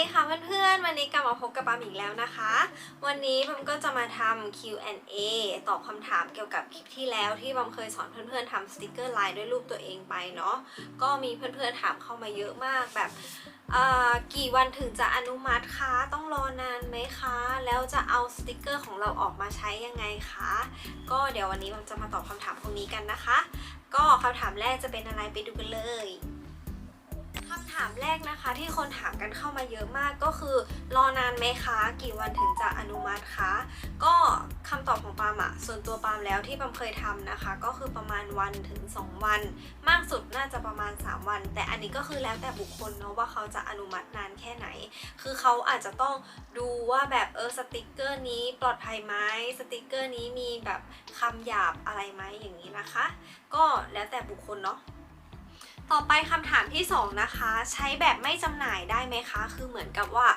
ดีค่ะเพื่อนๆ วันนี้กลับมาพบกับปามอีกแล้วนะคะ วันนี้ปามก็จะมาทำ Q&A ตอบคำถามเกี่ยวกับคลิปที่แล้วที่ปามเคยสอนเพื่อนๆทำสติกเกอร์ลายด้วยรูปตัวเองไปเนาะ ก็มีเพื่อนๆถามเข้ามาเยอะมากแบบกี่วันถึงจะอนุมัติคะ ต้องรอนานไหมคะ แล้วจะเอาสติกเกอร์ของเราออกมาใช้ยังไงคะ ก็เดี๋ยววันนี้ปามจะมาตอบคำถามพวกนี้กันนะคะ ก็คำถามแรกจะเป็นอะไรไปดูกันเลย คำถามแรกนะคะที่คนถามกันเข้ามาเยอะมากก็คือ รอนานไหมคะ กี่วันถึงจะอนุมัติคะก็คำตอบของปามอะส่วนตัวปามแล้วที่ปามเคยทำนะคะ ก็คือประมาณวันถึง 2 วัน มากสุดน่าจะประมาณ 3 วัน แต่อันนี้ก็คือแล้วแต่บุคคลเนาะว่าเขาจะอนุมัตินานแค่ไหน คือเขาอาจจะต้องดูว่าแบบเออสติกเกอร์นี้ปลอดภัยไหมสติกเกอร์นี้มีแบบคำหยาบอะไรไหมอย่างนี้นะคะ ก็แล้วแต่บุคคลเนาะ ต่อไปคำถามที่สองนะคะ ใช้แบบไม่จำหน่ายได้ไหมคะ คือเหมือนกับว่า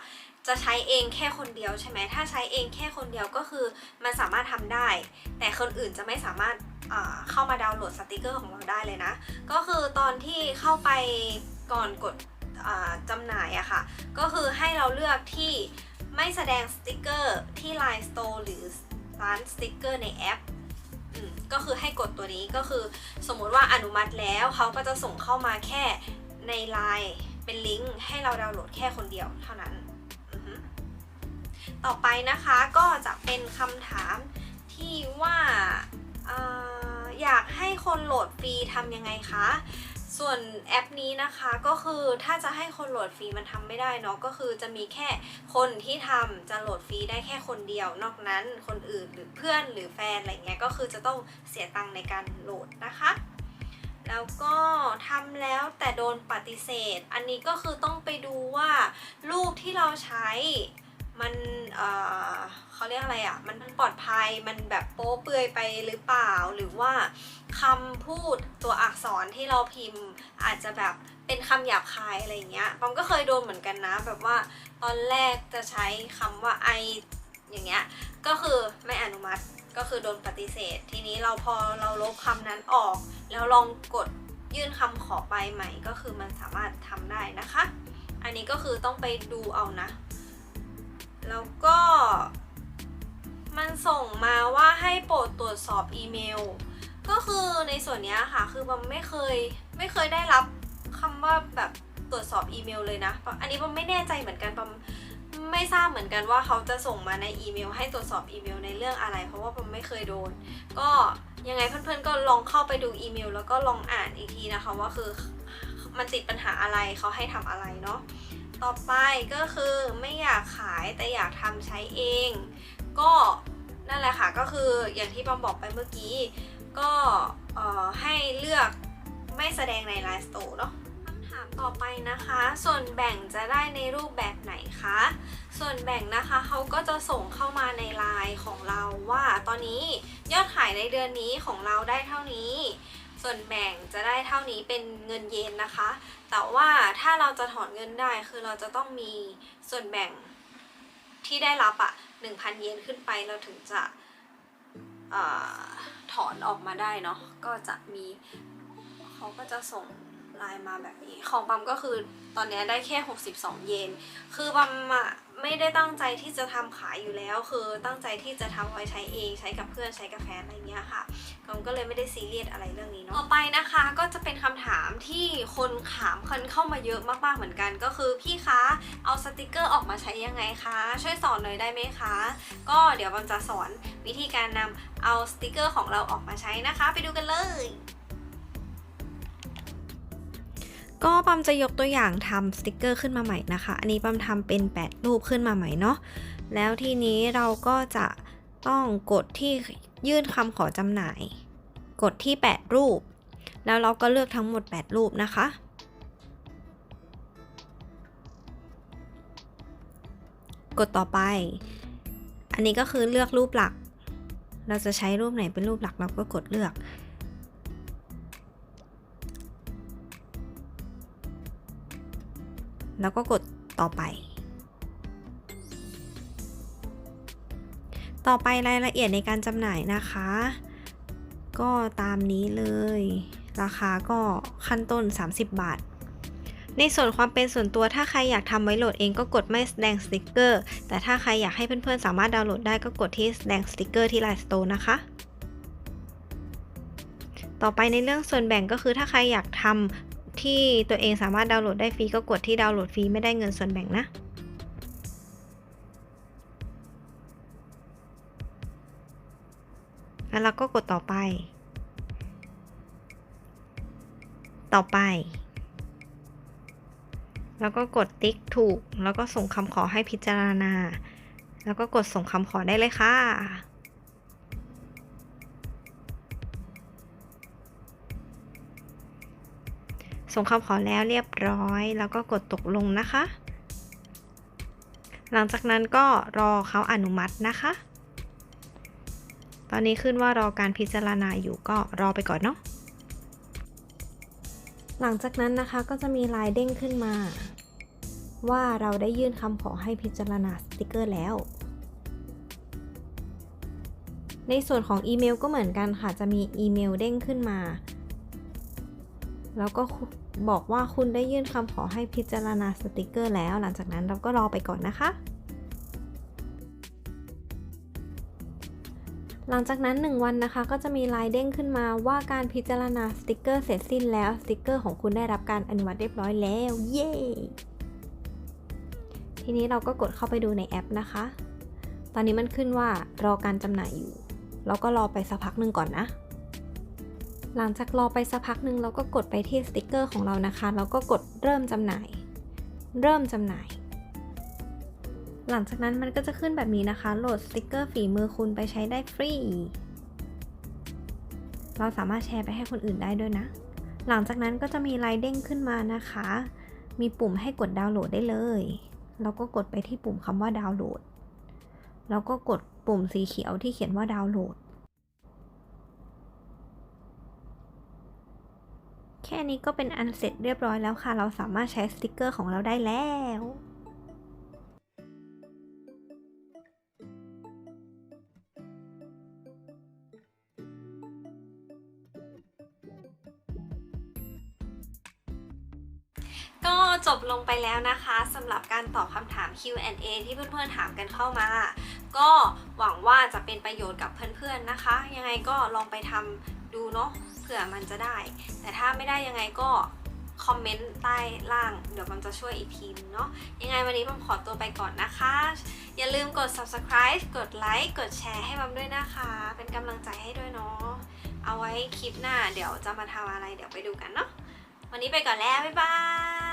จะใช้เองแค่คนเดียวใช่ไหมถ้าใช้เองแค่คนเดียวก็คือมันสามารถทำได้ แต่คนอื่นจะไม่สามารถาเข้ามาดาวน์โหลดสติกเกอร์ของเราได้เลยนะ ก็คือตอนที่เข้าไปก่อนกดอ่าจำหน่ายอะค่ะ ก็คือให้เราเลือกที่ไม่แสดงสติกเกอร์ที่ Line Store หรือร้านสติกเกอร์ในแอป ก็คือให้กดตัวนี้ก็คือสมมุติว่าอนุมัติแล้วเขาก็จะส่งเข้ามาแค่ใน l ล n e เป็นลิงก์ให้เราดาวน์โหลดแค่คนเดียวเท่านั้น ต่อไปนะคะก็จะเป็นคำถามที่ว่าอออยากให้คนโหลดฟรีทำยังไงคะ ส่วนแอปนี้นะคะก็คือถ้าจะให้คนโหลดฟรีมันทำไม่ได้เนาะก็คือจะมีแค่คนที่ทำจะโหลดฟรีได้แค่คนเดียวนอกนั้นคนอื่นหรือเพื่อนหรือแฟนอะไรเงี้ยก็คือจะต้องเสียตังค์ในการโหลดนะคะแล้วก็ทำแล้วแต่โดนปฏิเสธ อันนี้ก็คือต้องไปดูว่ารูปที่เราใช้ มันเเขาเรียกอะไรอะ่ะ มันปลอดภัย มันแบบโป๊เปลือยไปหรือเปล่า หรือว่าคำพูดตัวอักษรที่เราพิมพ์ อาจจะแบบเป็นคำหยาบคายอะไรเงี้ยปอมก็เคยโดนเหมือนกันนะ แบบว่าตอนแรกจะใช้คำว่าไออย่างเงี้ย ก็คือไม่อนุมัติ ก็คือโดนปฏิเสธ ทีนี้เราพอเราลบคำนั้นออก แล้วลองกดยื่นคำขอไปใหม่ ก็คือมันสามารถทำได้นะคะ อันนี้ก็คือต้องไปดูเอานะ แล้วก็มันส่งมาว่าให้โปรดตรวจสอบอีเมล ก็คือในส่วนนี้ค่ะ คือผมไม่เคยไม่เคยได้รับคำว่าแบบตรวจสอบอีเมลเลยนะ อันนี้ผมไม่แน่ใจเหมือนกันผมไม่ทราบเหมือนกันว่าเขาจะส่งมาในอีเมล ให้ตรวจสอบอีเมลในเรื่องอะไร เพราะว่าผมไม่เคยโดน ก็ยังไงเพื่อนๆก็ลองเข้าไปดูอีเมล แล้วก็ลองอ่านอีกทีนะคะว่าคือมันติดปัญหาอะไรเขาให้ทำอะไรเนาะ ต่อไปก็คือไม่อยากขายแต่อยากทำใช้เอง ก็นั่นแหละค่ะก็คืออย่างที่ปอมบอกไปเมื่อกี้ ก็ให้เลือกไม่แสดงใน Line Store เนาะคำถามต่อไปนะคะ ส่วนแบ่งจะได้ในรูปแบบไหนคะ ส่วนแบ่งนะคะเขาก็จะส่งเข้ามาในไลน์ของเราว่า ตอนนี้ยอดขายในเดือนนี้ของเราได้เท่านี้ ส่วนแบ่งจะได้เท่านี้เป็นเงินเยนนะคะ แต่ว่าถ้าเราจะถอนเงินได้คือเราจะต้องมีส่วนแบ่งที่ได้รับอะ1,000 เยนขึ้นไปเราถึงจะอถอนออกมาได้เนาะก็จะมีเขาก็จะส่ง ไลน์มาแบบนี้ ของปั๊มก็คือตอนนี้ได้แค่ 62 เยน คือปั๊มอะไม่ได้ตั้งใจที่จะทำขายอยู่แล้ว คือตั้งใจที่จะทำไว้ใช้เองใช้กับเพื่อนใช้กับแฟนอะไรเงี้ยค่ะปั๊มก็เลยไม่ได้ซีเรียสอะไรเรื่องนี้เนาะ ต่อไปนะคะก็จะเป็นคำถามที่คนถามคนเข้ามาเยอะมากๆเหมือนกัน ก็คือพี่คะเอาสติกเกอร์ออกมาใช้ยังไงคะ ช่วยสอนหน่อยได้ไหมคะ ก็เดี๋ยวปั๊มจะสอนวิธีการนำเอาสติกเกอร์ของเราออกมาใช้นะคะ ไปดูกันเลย ก็ปั๊มจะยกตัวอย่างทำสติกเกอร์ขึ้นมาใหม่นะคะ อันนี้ปั๊มทำเป็น 8 รูปขึ้นมาใหม่เนาะ แล้วทีนี้เราก็จะต้องกดที่ยื่นคำขอจำหน่าย กดที่ 8 รูป แล้วเราก็เลือกทั้งหมด 8 รูปนะคะ กดต่อไป อันนี้ก็คือเลือกรูปหลัก เราจะใช้รูปไหนเป็นรูปหลักเราก็กดเลือก แล้วก็กดต่อไป ต่อไปรายละเอียดในการจำหน่ายนะคะ ก็ตามนี้เลย ราคาก็ขั้นต้น 30 บาท ในส่วนความเป็นส่วนตัวถ้าใครอยากทำไว้โหลดเองก็กดไม่แสดงสติกเกอร์ แต่ถ้าใครอยากให้เพื่อนๆสามารถดาวน์โหลดได้ก็กดที่แสดงสติกเกอร์ที่ Line Store นะคะต่อไปในเรื่องส่วนแบ่งก็คือถ้าใครอยากทำ ที่ตัวเองสามารถดาวน์โหลดได้ฟรีก็กดที่ดาวน์โหลดฟรีไม่ได้เงินส่วนแบ่งนะแล้วเราก็กดต่อไป ต่อไป แล้วก็กดติ๊กถูก แล้วก็ส่งคำขอให้พิจารณา แล้วก็กดส่งคำขอได้เลยค่ะ ส่งคำขอแล้วเรียบร้อย แล้วก็กดตกลงนะคะ หลังจากนั้นก็รอเขาอนุมัตินะคะ ตอนนี้ขึ้นว่ารอการพิจารณาอยู่ก็รอไปก่อนเนาะหลังจากนั้นนะคะก็จะมีลายเด้งขึ้นมา ว่าเราได้ยื่นคำขอให้พิจารณาสติกเกอร์แล้ว ในส่วนของอีเมลก็เหมือนกันค่ะ จะมีอีเมลเด้งขึ้นมา แล้วก็บอกว่าคุณได้ยื่นคำขอให้พิจารณาสติกเกอร์แล้ว หลังจากนั้นเราก็รอไปก่อนนะคะ หลังจากนั้น 1 วันนะคะ ก็จะมีลายเด้งขึ้นมาว่าการพิจารณาสติกเกอร์เสร็จสิ้นแล้วสติกเกอร์ของคุณได้รับการอนุมัติเรียบร้อยแล้ว เย้ ทีนี้เราก็กดเข้าไปดูในแอปนะคะ ตอนนี้มันขึ้นว่ารอการจำหน่ายอยู่ เราก็รอไปสักพักหนึ่งก่อนนะ หลังจากรอไปสักพักหนึ่งเราก็กดไปที่สติกเกอร์ของเรานะคะแล้วก็กดเริ่มจำหน่าย เริ่มจำหน่าย หลังจากนั้นมันก็จะขึ้นแบบนี้นะคะ โหลดสติกเกอร์ฝีมือคุณไปใช้ได้ฟรี เราสามารถแชร์ไปให้คนอื่นได้ด้วยนะ หลังจากนั้นก็จะมีไลน์เด้งขึ้นมานะคะ มีปุ่มให้กดดาวน์โหลดได้เลย เราก็กดไปที่ปุ่มคำว่าดาวน์โหลด แล้วก็กดปุ่มสีเขียวที่เขียนว่าดาวน์โหลด แค่นี้ก็เป็นอันเสร็จเรียบร้อยแล้วค่ะ เราสามารถใช้สติกเกอร์ของเราได้แล้วก็จบลงไปแล้วนะคะสำหรับการตอบคำถาม Q&A ที่เพื่อนๆถามกันเข้ามา ก็หวังว่าจะเป็นประโยชน์กับเพื่อนๆนะคะ ยังไงก็ลองไปทำ ดูเนาะเผื่อมันจะได้ แต่ถ้าไม่ได้ยังไงก็คอมเมนต์ใต้ล่าง เดี๋ยวมันจะช่วยอีกทีนึงเนาะยังไงวันนี้ผมขอตัวไปก่อนนะคะ อย่าลืมกด subscribe กดไลค์กดแชร์ให้บัมด้วยนะคะ เป็นกำลังใจให้ด้วยเนาะเอาไว้คลิปหน้า เดี๋ยวจะมาทำอะไรเดี๋ยวไปดูกันเนาะวันนี้ไปก่อนแล้ว บ๊ายบาย